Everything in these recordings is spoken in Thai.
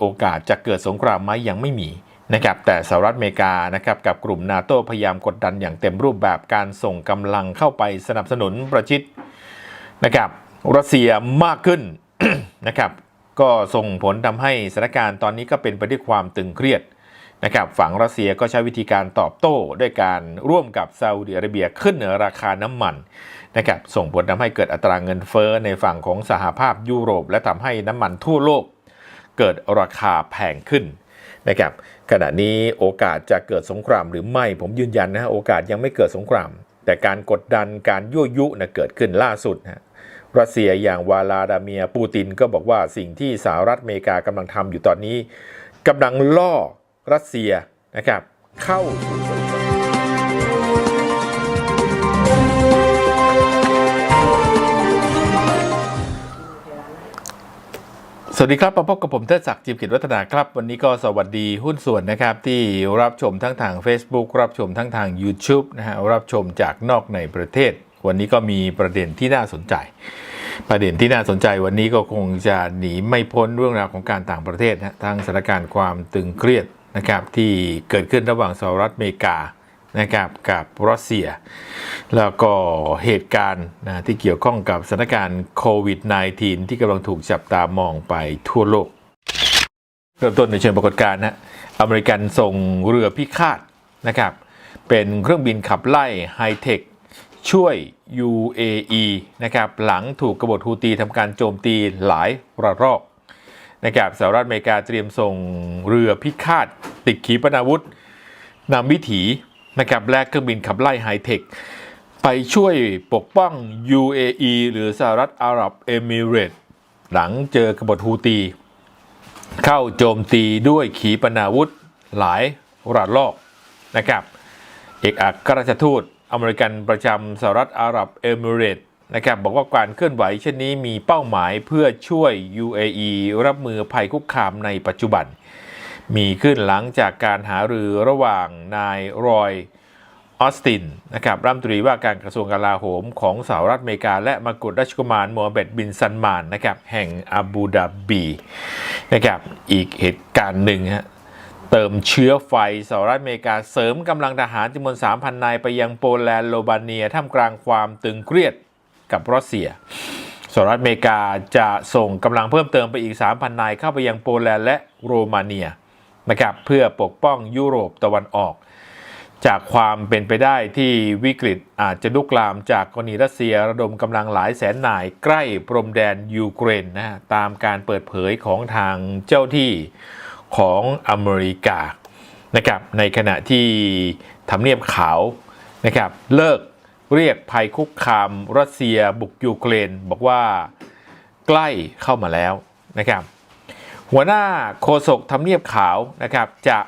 โอกาสจะเกิดสงครามไหมยังไม่มีนะครับแต่สหรัฐอเมริกานะครับกับกลุ่มนาโตพยายามกดดันอย่างเต็มรูปแบบการส่งกำลังเข้าไปสนับสนุนประชิดนะครับรัสเซียมากขึ้นนะครับก็ส่งผลทำให้สถานการณ์ตอนนี้ก็เป็นไปด้วยความตึงเครียดนะครับฝั่งรัสเซียก็ใช้วิธีการตอบโต้ด้วยการร่วมกับซาอุดิอาระเบียขึ้นราคาน้ำมันนะครับส่งผลทำให้เกิดอัตราเงินเฟ้อในฝั่งของสหภาพยุโรป และทำให้น้ำมันทั่วโลก เกิดราคาแพงขึ้นนะครับขณะนี้โอกาสจะเกิดสงครามหรือไม่ผมยืนยันนะฮะโอกาสยังไม่เกิดสงคราม แต่การกดดันการยั่วยุนะเกิดขึ้นล่าสุดนะรัสเซียอย่างวาลาดาเมียปูตินก็บอกว่าสิ่งที่สหรัฐอเมริกากำลังทำอยู่ตอนนี้กำลังล่อรัสเซียนะครับเข้าสู่ สวัสดีครับมาพบกับผมเทิดศักดิ์จิมกิจวัฒนาครับ วันนี้ก็สวัสดีหุ้นส่วนนะครับ ที่รับชมทั้งทาง Facebook รับชมทั้งทาง YouTube นะฮะรับชมจากนอกในประเทศ วันนี้ก็มีประเด็นที่น่าสนใจ ประเด็นที่น่าสนใจวันนี้ก็คงจะหนีไม่พ้นเรื่องราวของการต่างประเทศนะทั้งสถานการณ์ความตึงเครียดนะครับที่เกิดขึ้นระหว่างสหรัฐอเมริกานะครับกับรัสเซีย แล้วก็เหตุการณ์นะที่เกี่ยวข้องกับสถานการณ์โควิด -19 ที่กำลังถูกจับตามองไปทั่วโลก เริ่มต้นในเชิงปรากฏการณ์นะอเมริกันส่งเรือพิฆาตนะครับ เป็นเครื่องบินขับไล่ไฮเทคช่วย UAE นะครับหลังถูกกบฏฮูตีทำการโจมตีหลายระลอกนะครับสหรัฐอเมริกาเตรียมส่งเรือพิฆาตติดขีปนาวุธนำวิถีนะครับและเครื่องบินขับไล่ไฮเทค ไปช่วยปกป้อง UAE หรือสหรัฐอาหรับเอมิเรตส์หลังเจอกบฏฮูตี เข้าโจมตีด้วยขีปนาวุธหลายระลอกนะครับ เอกอัครราชทูตอเมริกันประจำสหรัฐอาหรับเอมิเรตส์นะครับบอกว่าการเคลื่อนไหวเช่นนี้มีเป้าหมายเพื่อช่วย UAE รับมือภัยคุกคามในปัจจุบัน มีขึ้นหลังจากการหารือระหว่างนายรอย ออสตินนะครับรัฐมนตรีว่าการกระทรวงกลาโหมของสหรัฐอเมริกา และมกุฎราชกุมารโมฮัมเหม็ดบินซันมานนะครับแห่งอาบูดาบีนะครับอีกเหตุการณ์หนึ่งฮะเติมเชื้อไฟสหรัฐอเมริกาเสริมกำลังทหารจำนวน 3,000 นายไปยังโปแลนด์โลบาเนียท่ามกลางความตึงเครียดกับรัสเซียสหรัฐอเมริกาจะส่งกำลังเพิ่มเติมไปอีก 3,000 นายเข้าไปยังโปแลนด์และโรมาเนียนะครับเพื่อปกป้องยุโรปตะวันออก จากความเป็นไปได้ที่วิกฤตอาจจะลุกลามจากกรณีรัสเซียระดมกำลังหลายแสนนายใกล้พรมแดนยูเครนนะฮะตามการเปิดเผยของทางเจ้าที่ของอเมริกานะครับในขณะที่ทำเนียบขาวนะครับเลิกเรียกภัยคุกคามรัสเซียบุกยูเครนบอกว่าใกล้เข้ามาแล้วนะครับหัวหน้าโฆษกทำเนียบขาวนะครับจะ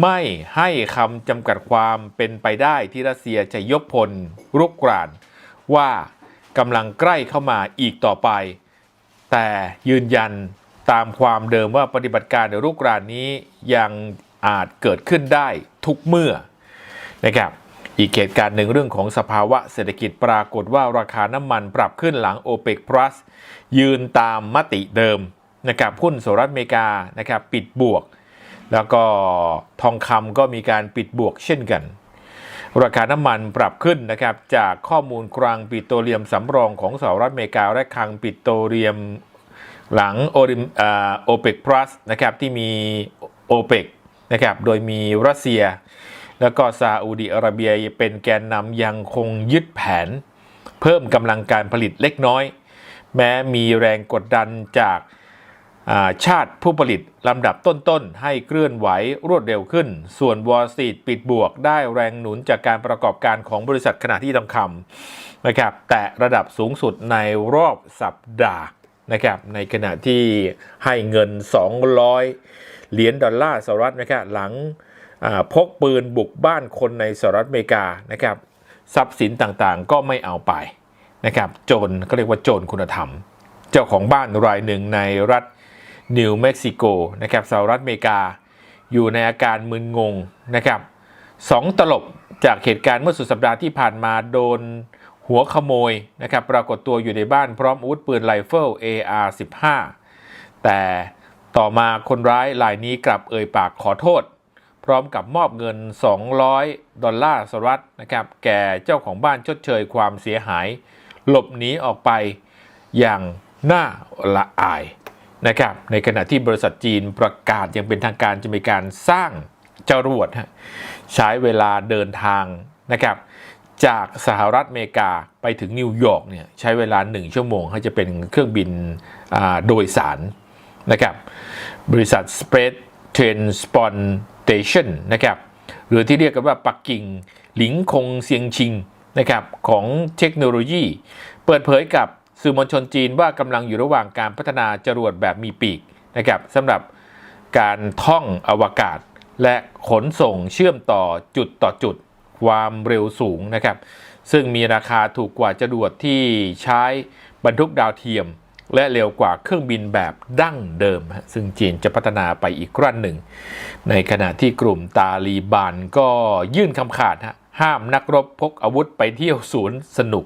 ไม่ให้คำจำกัดความเป็นไปได้ที่รัสเซียจะยกพลรุกราน ว่ากำลังใกล้เข้ามาอีกต่อไป แต่ยืนยันตามความเดิมว่าปฏิบัติการในรุกรานนี้ยังอาจเกิดขึ้นได้ทุกเมื่อนะครับอีกเหตุการณ์หนึ่งเรื่องของสภาวะเศรษฐกิจปรากฏว่าราคาน้ำมันปรับขึ้นหลัง o p e c Plus ยืนตามมติเดิมนะครับหุ้นสหรัฐอเมริกานะครับปิดบวก แล้วก็ทองคำก็มีการปิดบวกเช่นกัน ราคาน้ำมันปรับขึ้นนะครับ จากข้อมูลคลังปิโตรเลียมสำรองของสหรัฐอเมริกาและคลังปิโตรเลียมหลังโอริมโอเปกพลัสนะครับที่มีโอเปกนะครับโดยมีรัสเซีย แล้วก็ซาอุดิอาระเบียเป็นแกนนำยังคงยึดแผน เพิ่มกำลังการผลิตเล็กน้อย แม้มีแรงกดดันจาก ชาติผู้ผลิตลำดับต้นๆ ให้เคลื่อนไหวรวดเร็วขึ้น ส่วนวอลสตรีทปิดบวกได้แรงหนุนจากการประกอบการของบริษัทขณะที่ทองคำนะครับแต่ระดับสูงสุดในรอบสัปดาห์นะครับในขณะที่ให้เงิน 200 เหรียญดอลลาร์สหรัฐนะครับหลังพกปืนบุกบ้านคนในสหรัฐอเมริกานะครับทรัพย์สินต่างๆก็ไม่เอาไปนะครับโจรเขาเรียกว่าโจรคุณธรรม เจ้าของบ้านรายหนึ่งในรัฐ นิวเม็กซิโกนะครับสหรัฐอเมริกา อยู่ในอาการมึนงงนะครับสองตลบจากเหตุการณ์เมื่อสุดสัปดาห์ที่ผ่านมาโดนหัวขโมยนะครับปรากฏตัวอยู่ในบ้านพร้อมอาวุธปืนไรเฟิล AR-15 แต่ต่อมาคนร้ายรายนี้กลับเอ่ยปากขอโทษ พร้อมกับมอบเงิน 200 ดอลลาร์สหรัฐนะครับแก่เจ้าของบ้านชดเชยความเสียหาย หลบหนีออกไปอย่างน่าละอาย นะครับในขณะที่บริษัทจีนประกาศย่างเป็นทางการจะมีการสร้างจรวดใช้เวลาเดินทางนะครับจากสหรัฐอเมริกาไปถึงนิวยอร์กเนี่ยใช้เวลา 1 ชั่วโมงให้จะเป็นเครื่องบินโดยสารนะครับบริษัท Space Transportation นะครับหรือที่เรียกกันว่าปักกิ่งหลิงคงเซียงชิงนะครับของเทคโนโลยี เปิดเผยกับ สื่อมวลชนจีนว่ากำลังอยู่ระหว่างการพัฒนาจรวดแบบมีปีกนะครับสำหรับการท่องอวกาศ และขนส่งเชื่อมต่อจุดต่อจุดความเร็วสูงนะครับ ซึ่งมีราคาถูกกว่าจรวดที่ใช้บรรทุกดาวเทียม และเร็วกว่าเครื่องบินแบบดั้งเดิม ซึ่งจีนจะพัฒนาไปอีกขั้นหนึ่ง ในขณะที่กลุ่มตาลีบันก็ยื่นคำขาดห้ามนักรบพกอาวุธไปเที่ยวสวนสนุก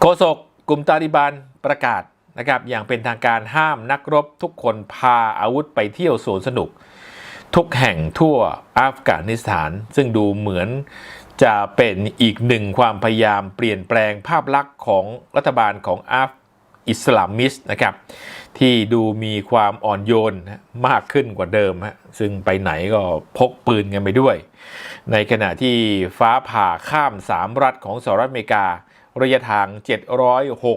โฆษกกลุ่มตาลิบันประกาศนะครับอย่างเป็นทางการห้ามนักรบทุกคนพาอาวุธไปเที่ยวสวนสนุก ทุกแห่งทั่วอัฟกานิสถาน ซึ่งดูเหมือนจะเป็นอีกหนึ่งความพยายามเปลี่ยนแปลงภาพลักษณ์ของรัฐบาลของอัฟอิสลามิส์นะครับที่ดูมีความอ่อนโยนมากขึ้นกว่าเดิมฮะซึ่งไปไหนก็พกปืนกันไปด้วย ในขณะที่ฟ้าผ่าข้ามสามรัฐของสหรัฐอเมริกา ระยะทาง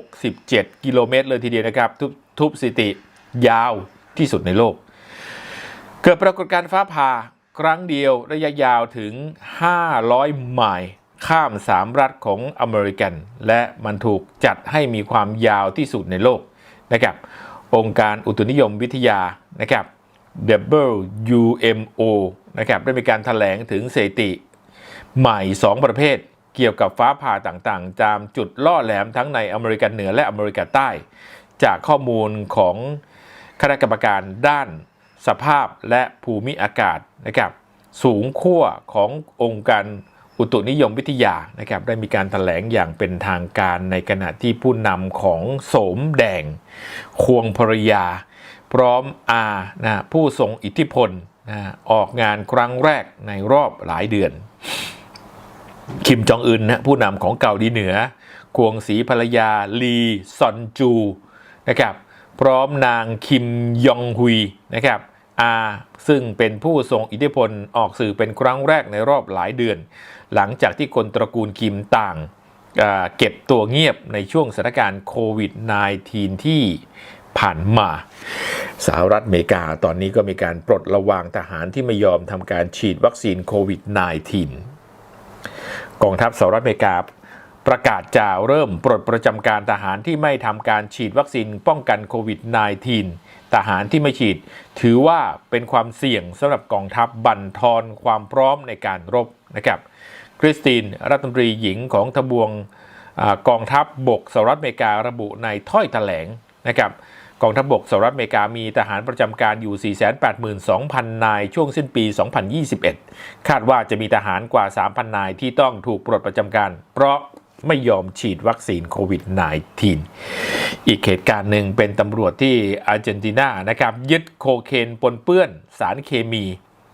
767 กิโลเมตรเลยทีเดียวนะครับทุบทุบสถิติยาวที่สุดในโลก เกิดปรากฏการณ์ฟ้าผ่าครั้งเดียวระยะยาวถึง 500 ไมล์ข้ามสามรัฐของอเมริกัน และมันถูกจัดให้มีความยาวที่สุดในโลกนะครับ องค์การอุตุนิยมวิทยานะครับ WUMO นะครับได้มีการถแถลงถึงสถิติใหม่ 2 ประเภท เกี่ยวกับฟ้าผ่าต่างๆ ตามจุดล่อแหลมทั้งในอเมริกาเหนือและอเมริกาใต้ จากข้อมูลของคณะกรรมการด้านสภาพและภูมิอากาศนะครับสูงขั้วขององค์การอุตุนิยมวิทยานะครับได้มีการถแถลงอย่างเป็นทางการในขณะที่ผู้นำของโสมแดง ควงภรยา พร้อมอานะผู้ทรงอิทธิพลนะออกงานครั้งแรกในรอบหลายเดือน คิมจองอึนนะผู้นำของเกาหลีเหนือ ควงสีภรรยา ลีซอนจูนะครับ พร้อมนางคิมยองฮุยนะครับอาซึ่งเป็นผู้ทรงอิทธิพลออกสื่อเป็นครั้งแรกในรอบหลายเดือน หลังจากที่คนตระกูลคิมต่างเก็บตัวเงียบในช่วงสถานการณ์โควิด -19 ที่ผ่านมาสหรัฐอเมริกาตอนนี้ก็มีการปลดระวางทหารที่ไม่ยอมทำการฉีดวัคซีนโควิด -19 กองทัพสหรัฐอเมริกาประกาศจะเริ่มปลดประจำการทหารที่ไม่ทำการฉีดวัคซีนป้องกันโควิด -19 ทหารที่ไม่ฉีด ถือว่าเป็นความเสี่ยงสำหรับกองทัพบั่นทอนความพร้อมในการรบนะครับคริสตินรัฐมนตรีหญิงของทบวงอกองทัพบกสหรัฐอเมริการะบุในถ้อยแถลงนะครับ กองทัพบกสหรัฐอเมริกามีทหารประจำการอยู่ 482,000 นายช่วงสิ้นปี 2021 คาดว่าจะมีทหารกว่า 3,000 นายที่ต้องถูกปลดประจำการ เพราะไม่ยอมฉีดวัคซีนโควิด -19 อีกเหตุการณ์หนึ่งเป็นตำรวจที่อาร์เจนตินานะครับยึดโคเคนปนเปื้อนสารเคมี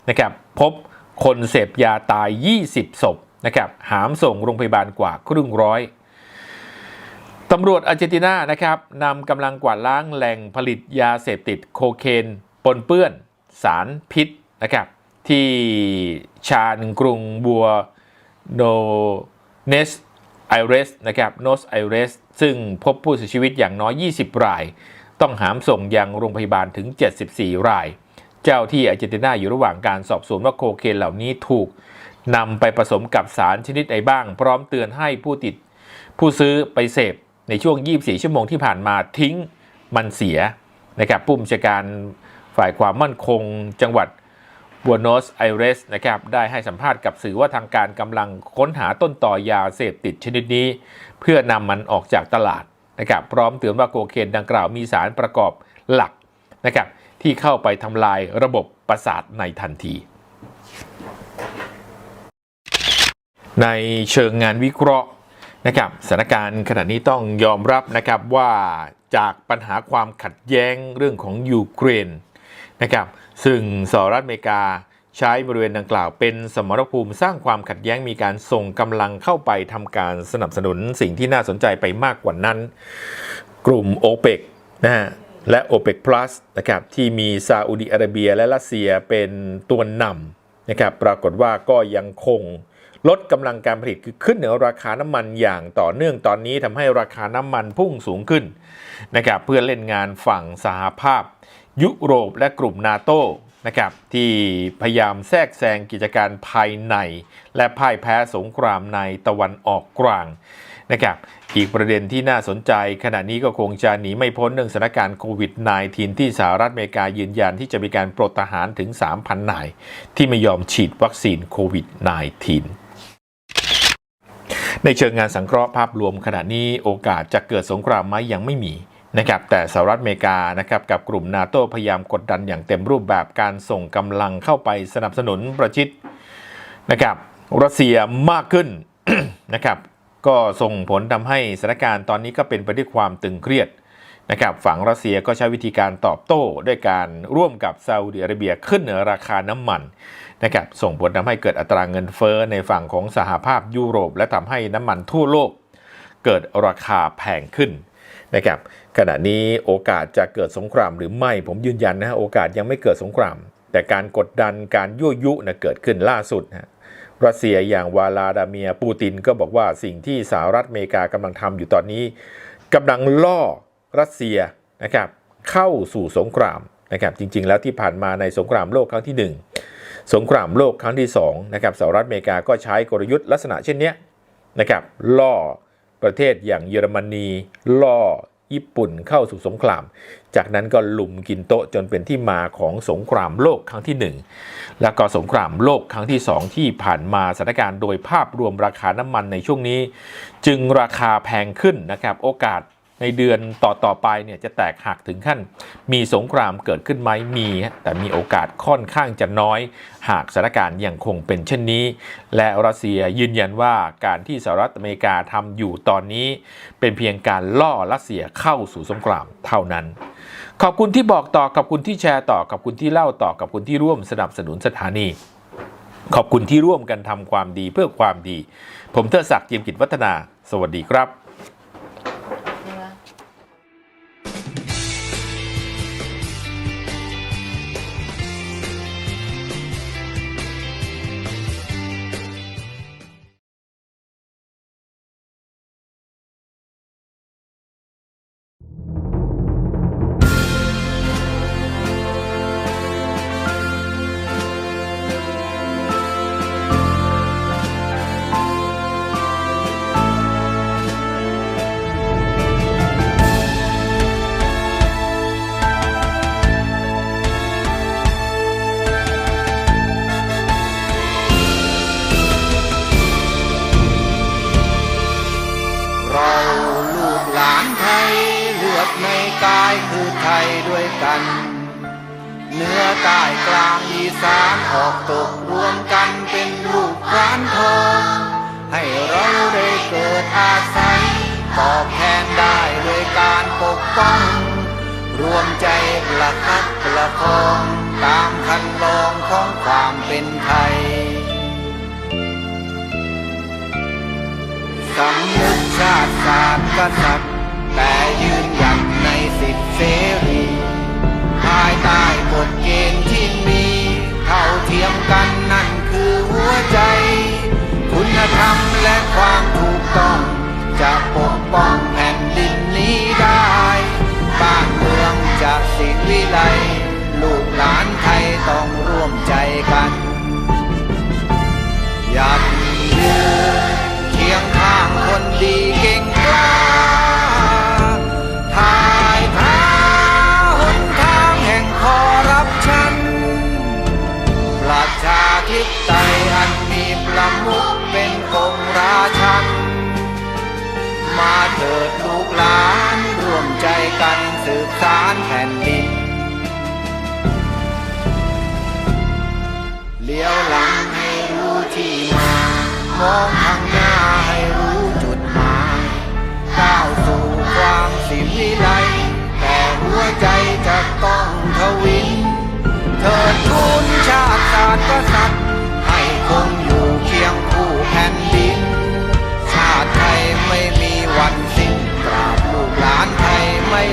นะครับพบคนเสพยาตาย 20 ศพนะครับหามส่งโรงพยาบาลกว่าครึ่งร้อย ตำรวจอาร์เจนตินานะครับนำกำลังกวาดล้างแหล่งผลิตยาเสพติดโคเคนปนเปื้อนสารพิษนะครับที่ชานกรุงบัวโนเนสไอเรสนะครับโนสไอเรสซึ่งพบผู้เสียชีวิตอย่างน้อย 20 ราย ต้องหามส่งยังโรงพยาบาลถึง 74 ราย เจ้าที่อาร์เจนตินาอยู่ระหว่างการสอบสวนว่าโคเคนเหล่านี้ถูกนำไปผสมกับสารชนิดใดบ้าง พร้อมเตือนให้ผู้ติดผู้ซื้อไปเสพ ในช่วง 24 ชั่วโมงที่ผ่านมาทิ้งมันเสียนะครับผู้บัญชาการฝ่ายความมั่นคงจังหวัดบัวโนสไอเรสนะครับได้ให้สัมภาษณ์กับสื่อว่าทางการกำลังค้นหาต้นต่อยาเสพติดชนิดนี้ เพื่อนำมันออกจากตลาดนะครับพร้อมเตือนว่าโคเคนดังกล่าวมีสารประกอบหลักนะครับที่เข้าไปทำลายระบบประสาทในทันที ในเชิงงานวิเคราะห์ นะครับสถานการณ์ขณะนี้ต้องยอมรับนะครับว่าจากปัญหาความขัดแย้งเรื่องของยูเครนนะครับซึ่งสหรัฐอเมริกาใช้บริเวณดังกล่าวเป็นสมรภูมิสร้างความขัดแย้งมีการส่งกำลังเข้าไปทำการสนับสนุนสิ่งที่น่าสนใจไปมากกว่านั้น กลุ่ม o p e ปนะฮะและ o p e ป Plus นะครับที่มีซาอุดิอาระเบียและรัสเซียเป็นตัวนำนะครับปรากฏว่าก็ยังคง ลดกำลังการผลิตคือขึ้นเหนือราคาน้ำมันอย่างต่อเนื่องตอนนี้ทำให้ราคาน้ำมันพุ่งสูงขึ้นนะครับเพื่อเล่นงานฝั่งสหภาพ ยุโรปและกลุ่มนาโตนะครับที่พยายามแทรกแซงกิจการภายใน และพ่ายแพ้สงครามในตะวันออกกลางนะครับอีกประเด็นที่น่าสนใจขณะนี้ก็คงจะหนีไม่พ้นเรื่องสถานการณ์โควิด -19 ที่สหรัฐอเมริกายืนยันที่จะมีการปลดทหารถึง 3,000 นาย ที่ไม่ยอมฉีดวัคซีนโควิด -19 ในเชิงงานสังเคราะห์ภาพรวมขณะนี้โอกาสจะเกิดสงครามไหมยังไม่มีนะครับแต่สหรัฐอเมริกานะครับกับกลุ่มนาโตพยายามกดดันอย่างเต็มรูปแบบการส่งกำลังเข้าไปสนับสนุนประชิดนะครับรัสเซียมากขึ้นนะครับก็ส่งผลทำให้สถานการณ์ตอนนี้ก็เป็นไปด้วยความตึงเครียดนะครับฝั่งรัสเซียก็ใช้วิธีการตอบโต้ด้วยการร่วมกับซาอุดิอาระเบียขึ้นเหนือราคาน้ำมัน นะครับส่งผลทำให้เกิดอัตราเงินเฟ้อในฝั่งของสหภาพยุโรป และทำให้น้ำมันทั่วโลก เกิดราคาแพงขึ้นนะครับขณะนี้โอกาสจะเกิดสงครามหรือไม่ผมยืนยันนะฮะโอกาสยังไม่เกิดสงคราม แต่การกดดันการยั่วยุนะเกิดขึ้นล่าสุดนะรัสเซียอย่างวาลาดาเมียปูตินก็บอกว่าสิ่งที่สหรัฐอเมริกากำลังทำอยู่ตอนนี้กำลังล่อรัสเซียนะครับเข้าสู่สงครามนะครับจริงๆ แล้วที่ผ่านมาในสงครามโลกครั้งที่ 1 สงครามโลกครั้งที่2นะครับสหรัฐอเมริกาก็ใช้กลยุทธ์ลักษณะเช่นนี้นะครับล่อประเทศอย่างเยอรมนีล่อญี่ปุ่นเข้าสู่สงคราม จากนั้นก็ลุมกินโต๊ะจนเป็นที่มาของสงครามโลกครั้งที่ 1 แล้วก็สงครามโลกครั้งที่ 2 ที่ผ่านมาสถานการณ์โดยภาพรวมราคาน้ำมันในช่วงนี้ จึงราคาแพงขึ้นนะครับโอกาส ในเดือนต่อต่อไปเนี่ยจะแตกหักถึงขั้น มีสงครามเกิดขึ้นไหมมี แต่มีโอกาสค่อนข้างจะน้อย หากสถานการณ์ยังคงเป็นเช่นนี้ และรัสเซียยืนยันว่าการที่สหรัฐอเมริกาทำอยู่ตอนนี้ เป็นเพียงการล่อรัสเซียเข้าสู่สงครามเท่านั้น ขอบคุณที่บอกต่อขอบคุณที่แชร์ต่อขอบคุณที่เล่าต่อขอบคุณที่ร่วมสนับสนุนสถานีขอบคุณที่ร่วมกันทำความดีเพื่อความดี ผมเทอศักดิ์เจียมกิจวัฒนา สวัสดีครับ ตกรวมกันเป็นลูกพรานทอง ให้เราได้เกิดอาศัยตอบแทนได้ด้วยการปกป้อง รวมใจประคับประคองตามคันลองของความเป็นไทยสำนึกชาติศาสตร์กษัตริย์แต่ยืนหยัดในสิทธิเสรี ภายใต้กฎเกณฑ์ที่ เทียมกันนั่นคือหัวใจ คุณธรรมและความถูกต้องจะปกป้อง ต้องทวินเถิดทูลชาติศาสตร์กษัตริย์ให้คงอยู่เคียงคู่แผ่นดิน ชาติไทยไม่มีวันสิ้นตราบลูกหลานไทยไม่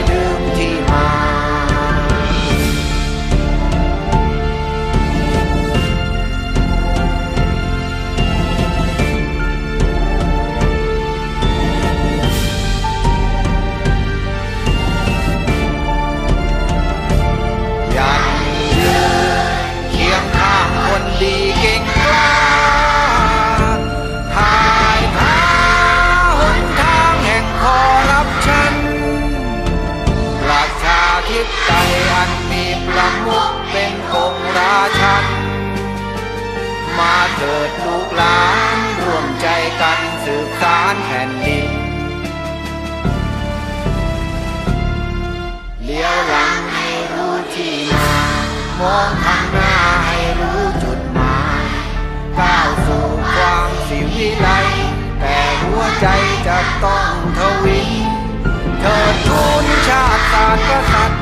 าธิปไตยอันมีประมุขเป็นองค์ราชัน มาเถิดลูกหลานร่วมใจกันสืบสารแผ่นดิน เลี้ยวหลังให้รู้ที่มามองข้างหน้าให้รู้จุดหมายก้าวสู่ความสิวิไลแต่หัวใจจะต้องทวินเธอทูลชาติศาสตร์ก